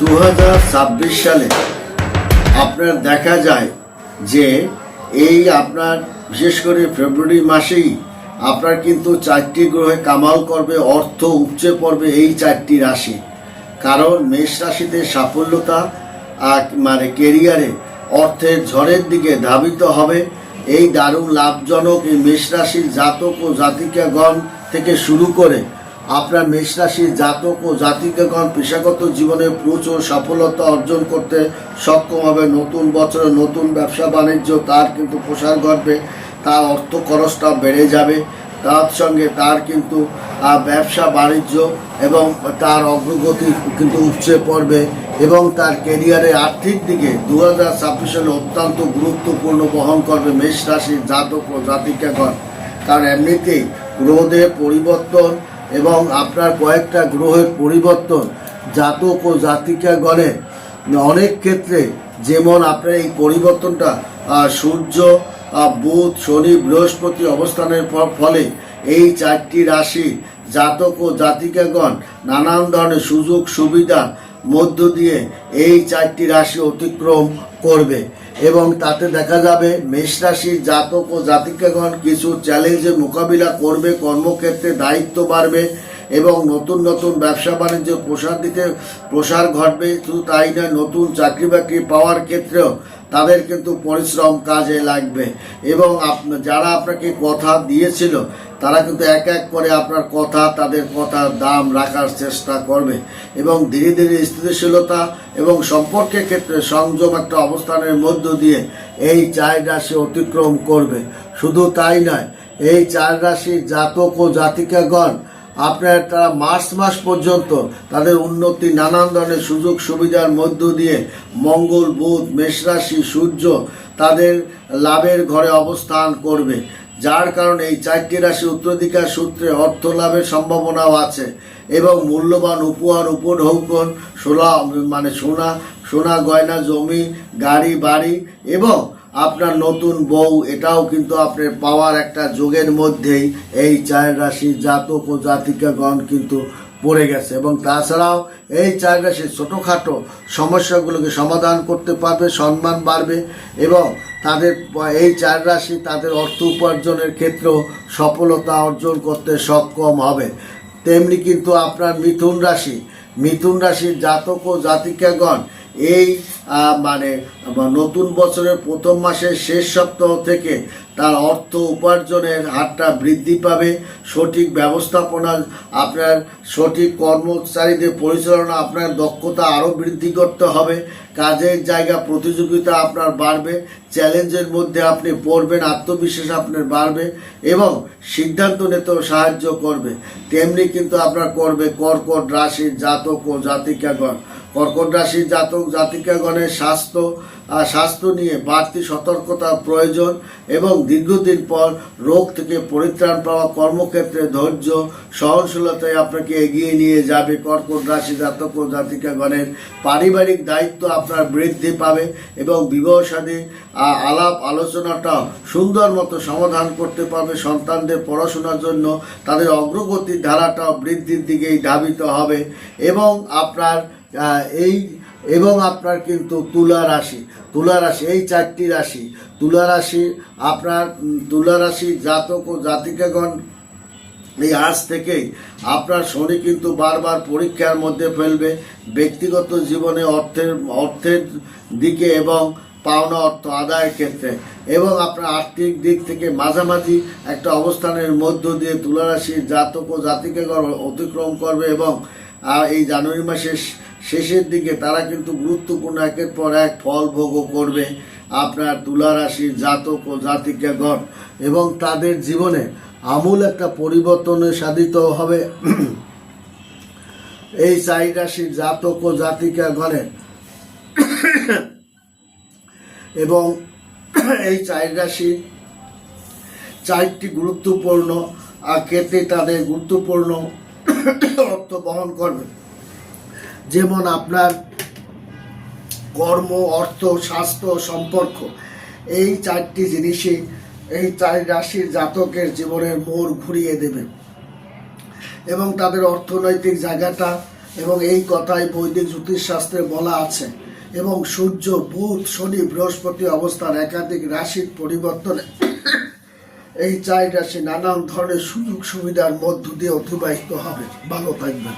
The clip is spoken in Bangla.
দু হাজার ছাব্বিশ সালে আপনার দেখা যায় যে এই আপনার, বিশেষ করে ফেব্রুয়ারি মাসেই আপনার কিন্তু চারটি গ্রহে কামাল করবে, অর্থ উপচে পড়বে এই চারটি রাশি। কারণ মেষ রাশিতে সাফল্যতা মানে কেরিয়ারে অর্থের ঝড়ের দিকে ধাবিত হবে। এই দারুণ লাভজনক এই মেষ রাশির জাতক ও জাতিকাগণ থেকে শুরু করে আপনার মেষ রাশির জাতক ও জাতিকাগণ পেশাগত জীবনে প্রচুর সফলতা অর্জন করতে সক্ষম হবে। নতুন বছরে নতুন ব্যবসা বাণিজ্য, তার কিন্তু প্রসার ঘটবে, তার অর্থ খরচটা বেড়ে যাবে। তার সঙ্গে তার কিন্তু ব্যবসা বাণিজ্য এবং তার অগ্রগতি কিন্তু উপচে পড়বে এবং তার কেরিয়ারে আর্থিক দিকে দু হাজার ছাব্বিশ সালে অত্যন্ত গুরুত্বপূর্ণ বহন করবে মেষ রাশির জাতক ও জাতিকাগণ। কারণ এমনিতেই গ্রহদের পরিবর্তন এবং আপনার কয়েকটা গ্রহের পরিবর্তন জাতক ও জাতিকাগণের অনেক ক্ষেত্রে যেমন আপনার এই পরিবর্তনটা সূর্য বুধ, শনি, বৃহস্পতি অবস্থানের ফলে এই চারটি রাশি জাতক ও জাতিকাগণ নানান ধরনের সুযোগ সুবিধা মধ্য দিয়ে এই চারটি রাশি অতিক্রম করবে এবং তাতে দেখা যাবে মেষ রাশি জাতক ও জাতিকাগণ কিছু চ্যালেঞ্জের মোকাবিলা করবে, কর্মক্ষেত্রে দায়িত্ব বাড়বে এবং নতুন নতুন ব্যবসা বাণিজ্য প্রসার দিতে প্রসার ঘটবে, শুধু তাই নয়, নতুন চাকরি বাকরি পাওয়ার ক্ষেত্রেও তাদের কিন্তু পরিশ্রম কাজে লাগবে। এবং যারা আপনাকে কথা দিয়েছিল, তারা কিন্তু এক এক করে আপনার কথা, তাদের কথার দাম রাখার চেষ্টা করবে। এবং ধীরে ধীরে স্থিতিশীলতা এবং সম্পর্কের ক্ষেত্রে সংযম একটা অবস্থানের মধ্য দিয়ে এই চার রাশি অতিক্রম করবে। শুধু তাই নয়, এই চার রাশির জাতক ও জাতিকাগণ আপনার তারা মার্চ মাস পর্যন্ত তাদের উন্নতি নানান ধরনের সুযোগ সুবিধার মধ্য দিয়ে মঙ্গল, বুধ মেষরাশি সূর্য তাদের লাভের ঘরে অবস্থান করবে। যার কারণে এই চারটি রাশি উত্তরাধিকার সূত্রে অর্থ লাভের সম্ভাবনাও আছে এবং মূল্যবান উপহার, উপঢৌকন সোনা মানে সোনা সোনা, গয়না, জমি, গাড়ি, বাড়ি এবং আপনার নতুন বউ, এটাও কিন্তু আপনার পাওয়ার একটা যোগের মধ্যেই এই চার রাশি জাতক ও জাতিকাগণ কিন্তু পড়ে গেছে। এবং তাছাড়াও এই চার রাশির ছোটোখাটো সমস্যাগুলোকে সমাধান করতে পারবে, সম্মান বাড়বে এবং তাদের এই চার রাশি তাদের অর্থ উপার্জনের ক্ষেত্রেও সফলতা অর্জন করতে সক্ষম হবে। তেমনি কিন্তু আপনার মিথুন রাশি, মিথুন রাশির জাতক ও জাতিকাগণ এই মানে নতুন বছরের প্রথম মাসের শেষ সপ্তাহ থেকে তার অর্থ উপার্জনের হারটা বৃদ্ধি পাবে। সঠিক ব্যবস্থাপনা, আপনার সঠিক কর্মচারীদের পরিচালনা, আপনার দক্ষতা আরও বৃদ্ধি করতে হবে। কাজের জায়গা, প্রতিযোগিতা আপনার বাড়বে। চ্যালেঞ্জের মধ্যে আপনি পড়বেন, আত্মবিশ্বাস আপনার বাড়বে এবং সিদ্ধান্ত নিতেও সাহায্য করবে। তেমনি কিন্তু আপনার করবে কর্কট রাশির জাতক ও জাতিকাগণ। কর্কট রাশির জাতক জাতিকাগণের স্বাস্থ্য স্বাস্থ্য নিয়ে বাড়তি সতর্কতা প্রয়োজন এবং দীর্ঘদিন পর রোগ থেকে পরিত্রাণ পাওয়া কর্মক্ষেত্রে ধৈর্য সহনশীলতায় আপনাকে এগিয়ে নিয়ে যাবে। কর্কট রাশি জাতক ও জাতিকাগণের পারিবারিক দায়িত্ব আপনার বৃদ্ধি পাবে এবং বিবাহ সাদী আলাপ আলোচনাটাও সুন্দর মতো সমাধান করতে পারবে সন্তানদের পড়াশোনার জন্য। তাদের অগ্রগতির ধারাটাও বৃদ্ধির দিকেই ধাবিত হবে এবং আপনার এই এবং আপনার কিন্তু তুলা রাশি তুলা রাশি, এই চারটি রাশি। তুলা রাশি আপনার তুলা রাশি জাতক ও জাতিকাগণ, এই আজ থেকেই আপনার শনি কিন্তু বারবার পরীক্ষার মধ্যে ফেলবে। ব্যক্তিগত জীবনে অর্থের অর্থের দিকে এবং পাওনা অর্থ আদায়ের ক্ষেত্রে। এবং আপনার আর্থিক দিক থেকে মাঝামাঝি একটা অবস্থানের মধ্য দিয়ে তুলারাশির জাতক ও জাতিকাগণ অতিক্রম করবে এবং এই জানুয়ারি মাসের শেষের দিকে তারা কিন্তু গুরুত্বপূর্ণ একের পর এক ফল ভোগও করবে আপনার তুলা রাশির জাতক ও জাতিকাগণ। এবং তাদের জীবনে আমূল একটা পরিবর্তনে সাধিত হবে। এই চাই রাশির জাতক ও জাতিকাগণের। এবং এই চাই রাশি চারটি গুরুত্বপূর্ণ আর ক্ষেত্রে তাদের গুরুত্বপূর্ণ অর্থ বহন করবে। যেমন আপনার কর্ম, অর্থ, স্বাস্থ্য, সম্পর্ক, এই চারটি জিনিসই এই চার রাশির জাতকের জীবনের মোড় ঘুরিয়ে দেবে। এবং তাদের অর্থনৈতিক জায়গাটা এবং এই কথাই বৈদিক জ্যোতিষশাস্ত্রে বলা আছে। এবং সূর্য, বুধ, শনি, বৃহস্পতি অবস্থান একাধিক রাশির পরিবর্তনে এই চার রাশি নানান ধরনের সুযোগ সুবিধার মধ্য দিয়ে অতিবাহিত হবে। ভালো থাকবেন।